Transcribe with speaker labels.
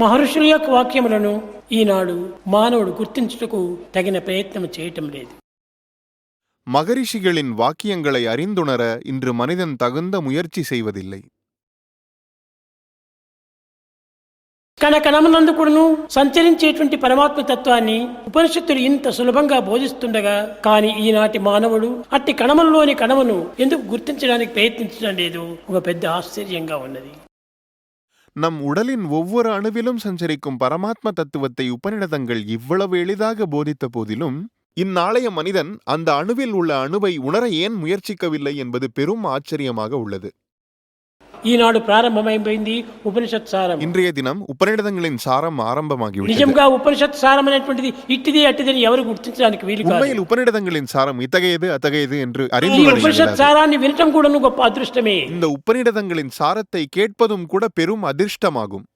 Speaker 1: మహర్షుల యొక్క వాక్యములను ఈనాడు మానవుడు గుర్తించుటకు తగిన ప్రయత్నం చేయటం లేదు
Speaker 2: மகரிஷிகளின் வாக்கியங்களை அறிந்துணர இன்று மனிதன் தகுந்த முயற்சி செய்வதில்லை
Speaker 1: కణ కణమునందు కూడాను సంచరించేటువంటి పరమాత్మ తత్వాన్ని ఉపనిషత్తులు ఇంత సులభంగా బోధిస్తుండగా కానీ ఈనాటి మానవుడు అట్టి కణములలోని కణమును ఎందుకు గుర్తించడానికి ప్రయత్నించడం లేదు ఒక పెద్ద ఆశ్చర్యంగా ఉన్నది
Speaker 2: நம் உடலின் ஒவ்வொரு அணுவிலும் சஞ்சரிக்கும் பரமாத்ம தத்துவத்தை உபநிடதங்கள் இவ்வளவு எளிதாக போதித்த போதிலும் இந்நாளைய மனிதன் அந்த அணுவில் உள்ள அணுவை உணர ஏன் முயற்சிக்கவில்லை என்பது பெரும் ஆச்சரியமாக உள்ளது.
Speaker 1: ఈనాడు ప్రారంభమైపోయింది ఉపనిషత్ సారం
Speaker 2: இன்றைய தினம் உபநிடதங்களின் சாரம் ஆரம்பமாகிவிட்டது
Speaker 1: నిజంగా ఉపనిషత్ సారం అనేటువంటిది ఇట్టిది అట్టిదని ఎవరు గుర్తించడానికి వీలు కాదు
Speaker 2: உண்மையில் உபநிடதங்களின் சாரம் இத்தகையது அத்தகையது என்று
Speaker 1: ఈ
Speaker 2: அறிந்து கொள்ள
Speaker 1: ఉపనిషత్
Speaker 2: இயலாது.
Speaker 1: సారాన్ని వినటం కూడాను గొప్ప అదృష్టమే
Speaker 2: இந்த உபநிடதங்களின் சாரத்தை கேட்பதும் கூட பெரும் அதிர்ஷ்டமாகும்